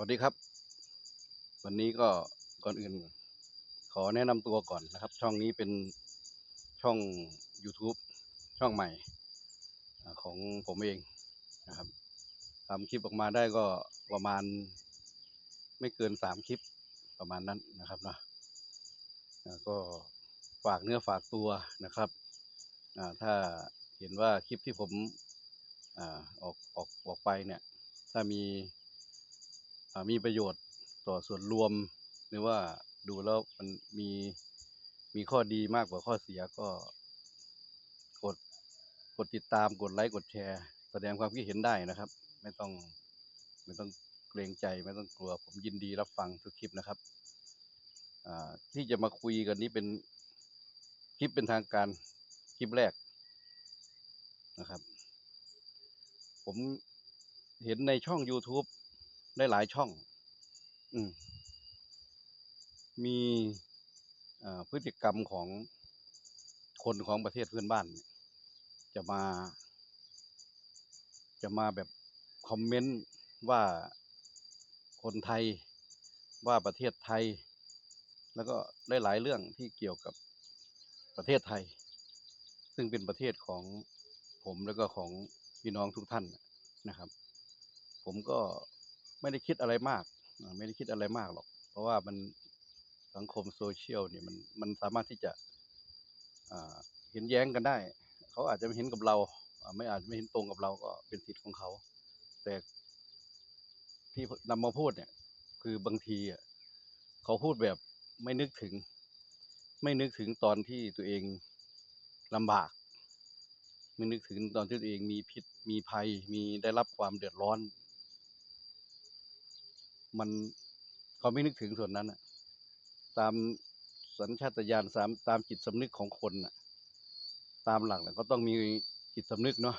วัสดีครับ วันนี้ก็ก่อนอื่น ขอแนะนำตัวก่อนนะครับ ช่องนี้เป็นช่อง YouTube ช่องใหม่ของผมเองนะครับทำคลิปออกมาได้ก็ประมาณไม่เกินสามคลิปประมาณนั้นนะครับนะก็ฝากเนื้อฝากตัวนะครับถ้าเห็นว่าคลิปที่ผมออกออกออกไปเนี่ย ถ้ามี มีประโยชน์ต่อส่วนรวม หรือว่าดูแล้วมันมีมีข้อดีมากกว่าข้อเสียก็ กดกดติดตามกดไลค์กดแชร์ แสดงความคิดเห็นได้นะครับ ไม่ต้องไม่ต้องเกรงใจไม่ต้องกลัว ผมยินดีรับฟังทุกคลิปนะครับที่จะมาคุยกันนี้เป็นคลิปเป็นทางการคลิปแรกนะครับ ผมเห็นในช่อง YouTube ได้หลายช่อง อืม มีพฤติกรรมของคนของประเทศเพื่อนบ้าน จะมา จะมาแบบคอมเมนต์ว่าคนไทยว่าประเทศไทย แล้วก็ได้หลายเรื่องที่เกี่ยวกับประเทศไทย ซึ่งเป็นประเทศของผมแล้วก็ของพี่น้องทุกท่านนะครับ ผมก็ ไม่ได้คิดอะไรมาก ไม่ได้คิดอะไรมากหรอก เพราะว่ามันสังคมโซเชียลเนี่ยมันมันสามารถที่จะเห็นแย้งกันได้ เขาอาจจะไม่เห็นกับเรา ไม่อาจจะไม่เห็นตรงกับเราก็เป็นสิทธิ์ของเขา แต่ที่นำมาพูดเนี่ย คือบางทีอะเขาพูดแบบไม่นึกถึง ไม่นึกถึงตอนที่ตัวเองลำบาก ไม่นึกถึงตอนที่ตัวเองมีพิษมีภัย มีได้รับความเดือดร้อน มันเขาไม่นึกถึงส่วนนั้นน่ะตามสัญชาตญาณตามตามจิตสำนึกของคนน่ะตามหลักก็ต้องมีจิตสำนึกเนาะ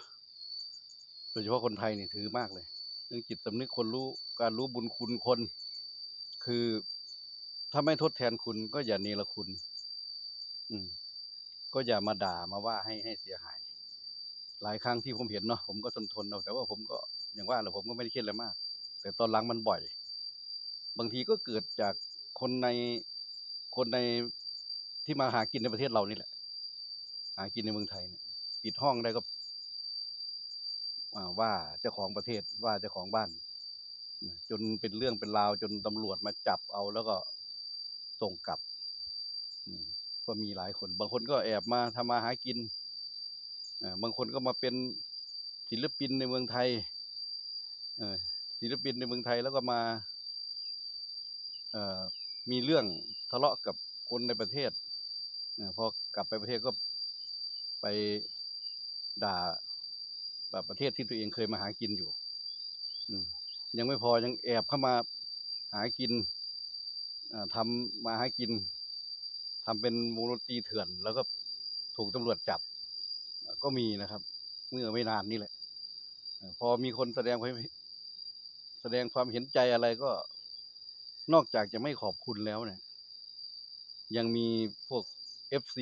โดยเฉพาะคนไทยนี่ถือมากเลยเรื่องจิตสำนึกคนรู้การรู้บุญคุณคน คือถ้าไม่ทดแทนคุณก็อย่าเนรคุณ อืม ก็อย่ามาด่ามาว่าให้ให้เสียหาย หลายครั้งที่ผมเห็นเนาะผมก็ทนทนเอาแต่ว่าผมก็อย่างว่าแหละผมก็ไม่ได้คิดอะไรมาก แต่ตอนหลังมันบ่อย บางทีก็เกิดจากคนในคนในที่มาหากินในประเทศเรานี่แหละ หากินในเมืองไทยเนี่ยปิดห้องได้ก็ว่าเจ้าของประเทศว่าเจ้าของบ้าน จนเป็นเรื่องเป็นราว จนตำรวจมาจับเอาแล้วก็ส่งกลับก็มีหลายคน บางคนก็แอบมาทำมาหากินบางคนก็มาเป็นศิลปินในเมืองไทยศิลปินในเมืองไทยแล้วก็มา มีเรื่องทะเลาะกับคนในประเทศเอพอกลับไปประเทศก็ไปด่าแบบประเทศที่ตัวเองเคยมาหากินอยู่อยังไม่พอยังแอบเข้ามาหากินอ่าทำมาหากินทำเป็นวงดนตรีเถื่อน แล้วก็ถูกตำรวจจับ ก็มีนะครับ เมื่อไม่นานนี่แหละ พอมีคนแสดงความแสดงความเห็นใจอะไรก็ นอกจากจะไม่ขอบคุณแล้วเนี่ย ยังมีพวก FC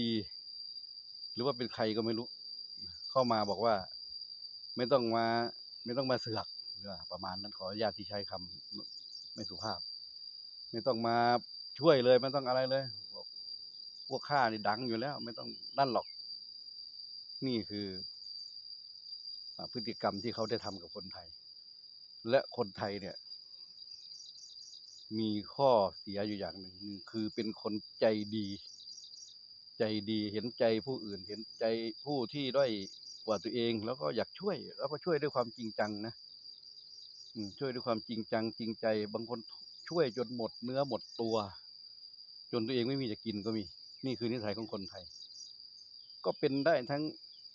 หรือว่าเป็นใครก็ไม่รู้ เข้ามาบอกว่า ไม่ต้องมา ไม่ต้องมาเสือกหรือว่าประมาณนั้นขออนุญาตที่ใช้คำไม่ไม่สุภาพ ไม่ต้องมาช่วยเลย ไม่ต้องอะไรเลยบอกพวกข้านี่ดังอยู่แล้ว ไม่ต้องนั่นหรอก นี่คืออพฤติกรรมที่เขาได้ทำกับคนไทย และคนไทยเนี่ย มีข้อเสียอยู่อย่างหนึ่งคือเป็นคนใจดี ใจดีเห็นใจผู้อื่นเห็นใจผู้ที่ด้อยกว่าตัวเอง แล้วก็อยากช่วย แล้วก็ช่วยด้วยความจริงจังนะช่วยด้วยความจริงจัง จริงใจ บางคนช่วยจนหมดเนื้อหมดตัว จนตัวเองไม่มีจะกินก็มี นี่คือนิสัยของคนไทย ก็เป็นได้ทั้ง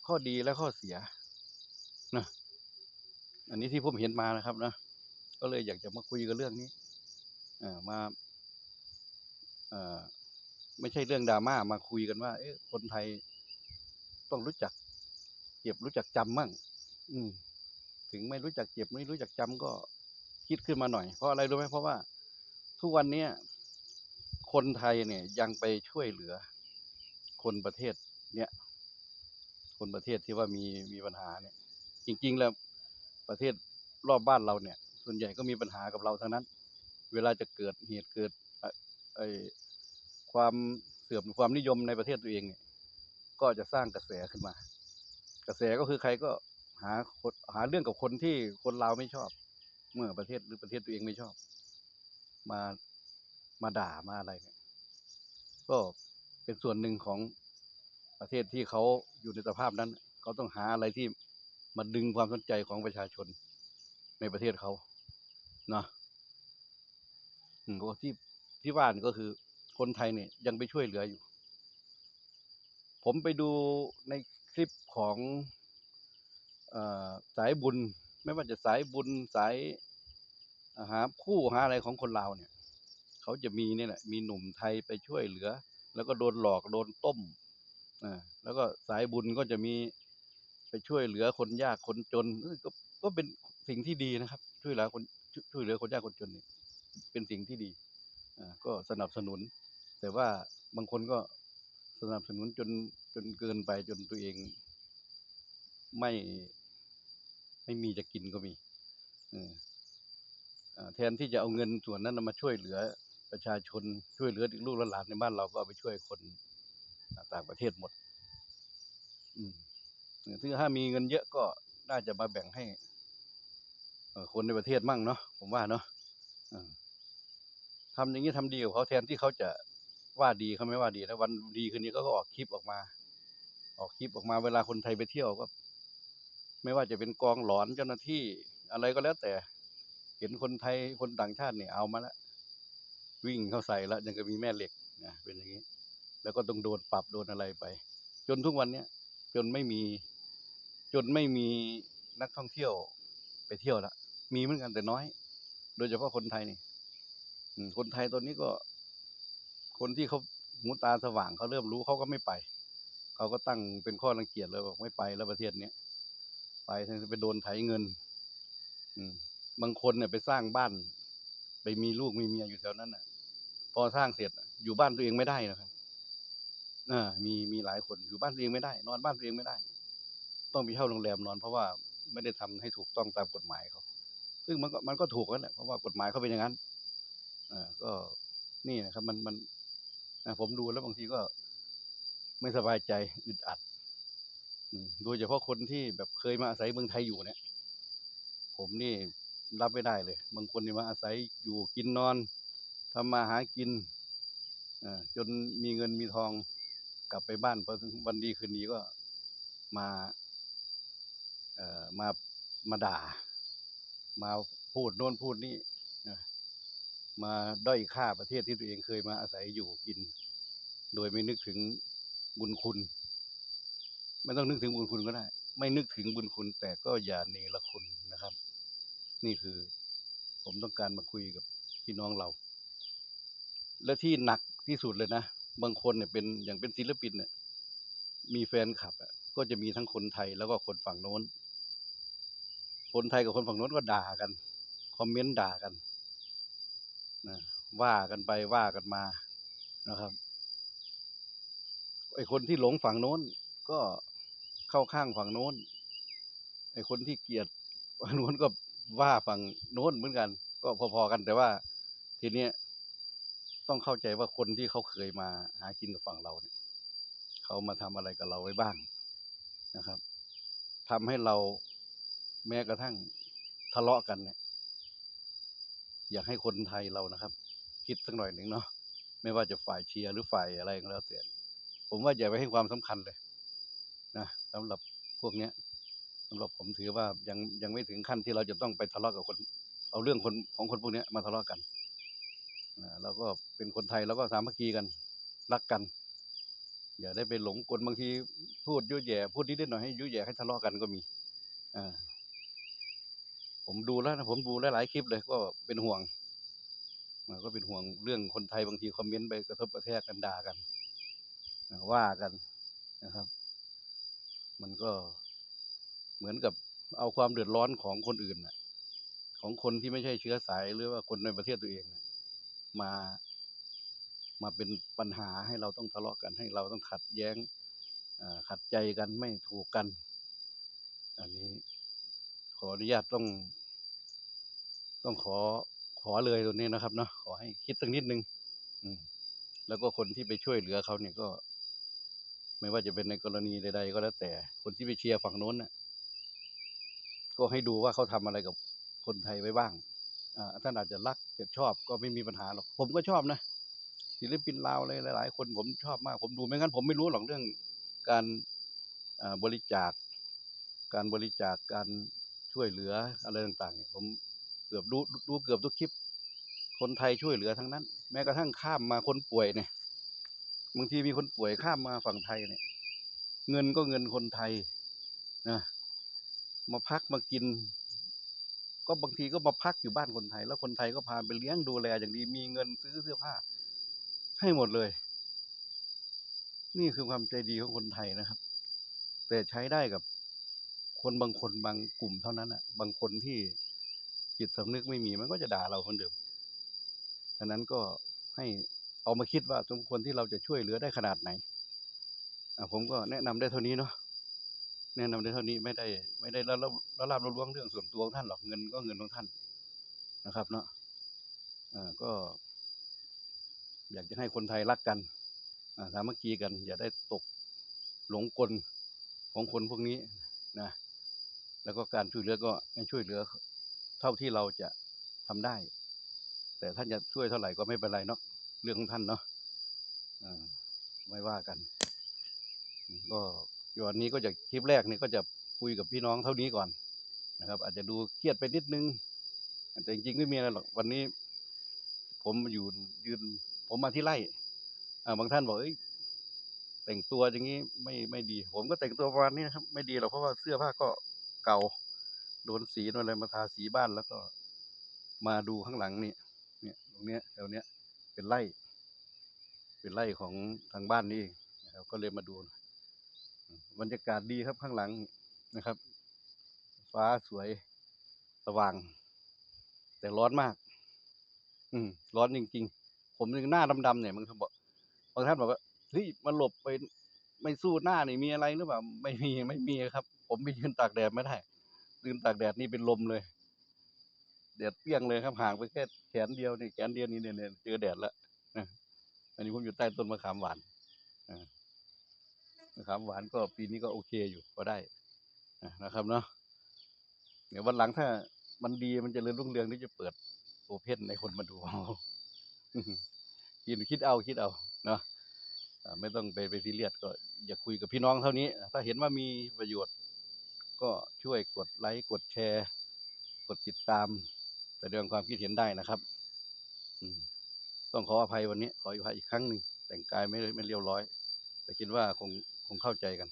ข้อดีและข้อเสียนะอันนี้ที่ผมเห็นมานะครับนะก็เลยอยากจะมาคุยกันเรื่องนี้ มาไม่ใช่เรื่องดราม่ามาคุยกันว่าเอ๊ะคนไทยต้องรู้จัก เจ็บรู้จักจำมั่ง อืม ถึงไม่รู้จักเจ็บไม่รู้จักจำก็คิดขึ้นมาหน่อย เพราะอะไรรู้ไหมเพราะว่าทุกวันเนี้ยคนไทยเนี่ยยังไปช่วยเหลือ คนประเทศ เนี้ยคนประเทศที่ว่ามีมีปัญหาเนี่ย จริง ๆ แล้วประเทศรอบบ้านเราเนี่ย ส่วนใหญ่ก็มีปัญหากับเราทั้งนั้น เวลาจะเกิดเหตุเกิดไอความเสื่อมความนิยมในประเทศตัวเองเนี่ยก็จะสร้างกระแสขึ้นมา กระแสก็คือใครก็หาหาเรื่องกับคนที่คนลาวไม่ชอบ เมื่อประเทศหรือประเทศตัวเองไม่ชอบ มามาด่ามาอะไรเนี่ยก็เป็นส่วนหนึ่งของประเทศที่เขาอยู่ในสภาพนั้นเขาต้องหาอะไรที่มาดึงความสนใจของประชาชนในประเทศเขาเนาะ ก็ที่ที่ว่านก็คือคนไทยเนี่ยยังไปช่วยเหลืออยู่ ผมไปดูในคลิปของอสายบุญ ไม่ว่าจะสายบุญสายาหาคู่หาอะไรของคนลาวเนี่ย เขาจะมีเนี่ยแหละมีหนุ่มไทยไปช่วยเหลือ แล้วก็โดนหลอกโดนต้มอ่าแล้วก็สายบุญก็จะมีไปช่วยเหลือคนยากคนจนก็ก็เป็นสิ่งที่ดีนะครับ ช่วยเหลือคนชช่วยเหลือคนยากคนจนเนี่ย เป็นสิ่งที่ดีอ่าก็สนับสนุน แต่ว่าบางคนก็สนับสนุนจนจนเกินไปจนตัวเอง ไม่ไม่มีจะกินก็มีอ่าแทนที่จะเอาเงินส่วนนั้นมาช่วยเหลือประชาชนช่วยเหลือลูกหลานในบ้านเราก็เอาไปช่วยคนต่างประเทศหมด อืมเออซึ่งถ้ามีเงินเยอะก็น่าจะมาแบ่งให้คนในประเทศมั่งเนาะผมว่าเนาะ อ่าทำอย่างนี้ทำดีกับเขาแทนที่เขาจะว่าดีเขาไม่ว่าดีแล้ววันดีคืนนี้เขาก็ออกคลิปออกมา ออกคลิปออกมาเวลาคนไทยไปเที่ยวก็ ไม่ว่าจะเป็นกองหลอนเจ้าหน้าที่อะไรก็แล้วแต่ เห็นคนไทยคนต่างชาติเนี่ยเอามาแล้ววิ่งเข้าใส่แล้วยังก็มีแม่เหล็กนะเป็นอย่างนี้ แล้วก็ต้องโดนปรับโดนอะไรไป จนทุกวันเนี้ยจนไม่มี จนไม่มีนักท่องเที่ยวไปเที่ยวละมีเหมือนกันแต่น้อย โดยเฉพาะคนไทยนี่ คนไทยตอนนี้ก็ คนที่เขาหูตาสว่างเขาเริ่มรู้เขาก็ไม่ไปเขาก็ตั้งเป็นข้อรังเกียจเลยบอกไม่ไปแล้วประเทศเนี้ยไปไปโดนไถเงิน อืม บางคนเนี่ยไปสร้างบ้าน ไปมีลูกมีเมียอยู่แถวนั้นน่ะ พอสร้างเสร็จอยู่บ้านตัวเองไม่ได้นะครับอ่ามีมีหลายคนอยู่บ้านตัวเองไม่ได้ นอนบ้านตัวเองไม่ได้ ต้องไปเช่าโรงแรมนอนเพราะว่าไม่ได้ทำให้ถูกต้องตามกฎหมายเขา ซึ่งมันก็มันก็ถูกแล้วแหละเพราะว่ากฎหมายเขาเป็นอย่างนั้น ก็นี่นะครับมันมันผมดูแล้วบางทีก็ไม่สบายใจอึดอัดโดยเฉพาะคนที่แบบเคยมาอาศัยเมืองไทยอยู่เนี่ย ผมนี่รับไม่ได้เลย บางคนนี่มาอาศัยอยู่กินนอนทำมาหากินอ่าจนมีเงินมีทองกลับไปบ้านพอถึงวันดีคืนดีก็มาเอ่อมามาด่า มาพูดโน่นพูดนี่ มาด้อยค่าประเทศที่ตัวเองเคยมาอาศัยอยู่กิน โดยไม่นึกถึงบุญคุณ ไม่ต้องนึกถึงบุญคุณก็ได้ ไม่นึกถึงบุญคุณ แต่ก็อย่าเนรคุณนะครับ นี่คือผมต้องการมาคุยกับพี่น้องเรา และที่หนักที่สุดเลยนะ บางคนเนี่ยเป็นอย่างเป็นศิลปินเนี่ยมีแฟนคลับอะก็จะมีทั้งคนไทยแล้วก็คนฝั่งโน้น คนไทยกับคนฝั่งโน้นก็ด่ากัน คอมเมนต์ด่ากัน นะว่ากันไปว่ากันมานะครับไอคนที่หลงฝั่งโน้น ก็เข้าข้างฝั่งโน้นไอคนที่เกลียดฝั่งโน้นก็ว่าฝั่งโน้นเหมือนกัน ก็พอๆกันแต่ว่า ทีเนี้ยต้องเข้าใจว่าคนที่เขาเคยมาหากินกับฝั่งเราเนี่ยเขามาทำอะไรกับเราไว้บ้างนะครับทำให้เราแม้กระทั่งทะเลาะกันเนี่ย อยากให้คนไทยเรานะครับ คิดสักหน่อยหนึ่งเนาะไม่ว่าจะฝ่ายเชียร์หรือฝ่ายอะไรก็แล้วแต่ผมว่าอย่าไปให้ความสำคัญเลยนะสำหรับพวกเนี้ยสำหรับผมถือว่ายังยังไม่ถึงขั้นที่เราจะต้องไปทะเลาะกับคน เอาเรื่องคนของคนพวกเนี้ยมาทะเลาะกันนะแล้วก็เป็นคนไทยแล้วก็สามัคคีกันรักกัน อย่าได้ไปหลงกลบางทีพูดยุ่ยแย่พูดนิดๆหน่อยให้ยุ่ยแย่ให้ทะเลาะกันก็มีอ่า ผมดูแล้วนะผมดูหลายๆคลิปเลยก็เป็นห่วงก็เป็นห่วงเรื่องคนไทยบางทีคอมเมนต์ไปกระทบกระแทกกันด่ากันว่ากันนะครับ มันก็เหมือนกับเอาความเดือดร้อนของคนอื่นน่ะของคนที่ไม่ใช่เชื้อสายหรือว่าคนในประเทศตัวเองนะมามาเป็นปัญหาให้เราต้องทะเลาะกันให้เราต้องขัดแย้งขัดใจกันไม่ถูกกัน อันนี้ ออนุญาตต้อง ต้องขอขอเลยตรงนี้นะครับเนาะขอให้คิดสักนิดนึง อืม แล้วก็คนที่ไปช่วยเหลือเขาเนี่ยก็ ไม่ว่าจะเป็นในกรณีใดๆก็แล้วแต่ คนที่ไปเชียร์ฝั่งโน้นน่ะ ก็ให้ดูว่าเขาทำอะไรกับคนไทยไว้บ้าง อ่าท่านอาจจะรักจะชอบก็ไม่มีปัญหาหรอก ผมก็ชอบนะศิลปินลาวเลยหลาย ๆ คนผมชอบมาก ผมดูไม่งั้นผมไม่รู้หรอกเรื่องการบริจาค การบริจาคการ ช่วยเหลืออะไรต่างๆเนี่ยผมเกือบดูดูเกือบทุกคลิป คนไทยช่วยเหลือทั้งนั้น แม้กระทั่งข้ามมาคนป่วยเนี่ยบางทีมีคนป่วยข้ามมาฝั่งไทยเนี่ย เงินก็เงินคนไทยนะมาพักมากิน ก็บางทีก็มาพักอยู่บ้านคนไทย แล้วคนไทยก็พาไปเลี้ยงดูแลอย่างดีมีเงินซื้อเสื้อผ้า ให้หมดเลย นี่คือความใจดีของคนไทยนะครับ แต่ใช้ได้กับ คนบางคนบางกลุ่มเท่านั้นอะ บางคนที่จิตสำนึกไม่มีมันก็จะด่าเราคนเดิมฉะนั้นก็ให้เอามาคิดว่าสมควรที่เราจะช่วยเหลือได้ขนาดไหนอะผมก็แนะนำได้เท่านี้เนาะแนะนำได้เท่านี้ไม่ได้ ไม่ได้ละละละลาบละล้วงเรื่องส่วนตัวของท่านหรอกเงินก็เงินของท่านนะครับ เนาะอ่าก็ อยากจะให้คนไทยรักกันอ่าสามัคคีกัน อย่าได้ตกหลงกลของคนพวกนี้นะ แล้วก็การช่วยเหลือก็ให้ช่วยเหลือ เท่าที่เราจะทำได้ แต่ท่านจะช่วยเท่าไหร่ก็ไม่เป็นไรเนาะเรื่องของท่านเนาะไม่ว่ากัน ก็วันนี้ก็จะคลิปแรกนี่ก็จะคุยกับพี่น้องเท่านี้ก่อนนะครับ อาจจะดูเครียดไปนิดนึงแต่จริงๆไม่มีอะไรหรอกวันนี้ ผมอยู่ยืน ผมมาที่ไร่บางท่านบอกเอ้ยแต่งตัวอย่างนี้ไม่ไม่ดี ผมก็แต่งตัวประมาณนี้นะครับ ไม่ดีหรอกเพราะว่าเสื้อผ้าก็ เก่าโดนสีโดนอะไรมาทาสีบ้านแล้วก็ มาดูข้างหลังนี่เนี่ยตรงเนี้ยแถวเนี้ยเป็นไร่ เป็นไร่ของทางบ้านนี่เองนะครับก็เลยมาดูบรรยากาศดีครับข้างหลังนะครับ ฟ้าสวยสว่าง แต่ร้อนมาก อืม ร้อนจริง ๆ ผมยังหน้าดำๆเนี่ยบางท่านบอกบางท่านบอกว่าเฮ้ยมันหลบไปไม่สู้หน้านี่มีอะไรหรือเปล่าไม่มีไม่มีครับ ผมไปยืนตากแดดไม่ได้ยืนตากแดดนี่เป็นลมเลย แดดเปรี้ยงเลยครับห่างไปแค่แขนเดียวนี่แขนเดียวนี่เนี่ยเจอแดดแล้วนะอันนี้ผมอยู่ใต้ต้นมะขามหวานมะขามหวานก็ปีนี้ก็โอเคอยู่ก็ได้นะครับเนาะเดี๋ยววันหลังถ้ามันดีมันจะเริญรุ่งเรืองที่จะเปิดโอเพ่นในคนมาดูเอาคิดคิดเอาคิดเอาเนาะไม่ต้องไปไปซีเรียสก็อย่าคุยกับพี่น้องเท่านี้ ถ้าเห็นว่ามีประโยชน์ ก็ช่วยกดไลค์กดแชร์ กดติดตามแสดงความคิดเห็นได้นะครับต้องขออภัยวันนี้ ขออภัยอีกครั้งหนึ่งแต่งกายไม่ไม่เรียบร้อย แต่คิดว่าคงคงเข้าใจกัน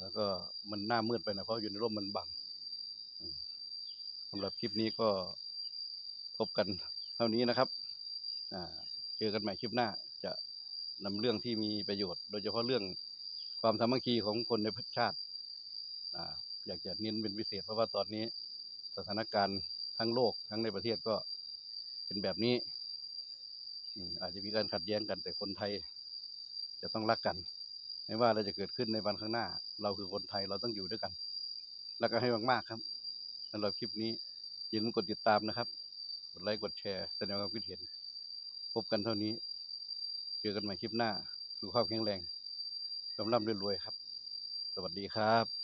แล้วก็มันหน้ามืดไปนะเพราะอยู่ในร่มมันบังสำหรับคลิปนี้ก็พบกันเท่านี้นะครับเจอกันใหม่คลิปหน้าจะนำเรื่องที่มีประโยชน์ โดยเฉพาะเรื่องความสามัคคีของคนในประเทศชาติ อ่าอยากจะเน้นเป็นพิเศษเพราะว่าตอนนี้สถานการณ์ทั้งโลกทั้งในประเทศก็เป็นแบบนี้อาจจะมีการขัดแย้งกันแต่คนไทย จะต้องรักกัน ไม่ว่าอะไรจะเกิดขึ้นในวันข้างหน้า เราคือคนไทยเราต้องอยู่ด้วยกัน แล้วก็ให้มากๆครับสำหรับคลิปนี้อย่าลืมกดติดตามนะครับ กดไลค์กดแชร์แสดงความคิดเห็น พบกันเท่านี้ เจอกันใหม่คลิปหน้าสุขภาพแข็งแรงร่ำร่ำรวยๆครับ สวัสดีครับ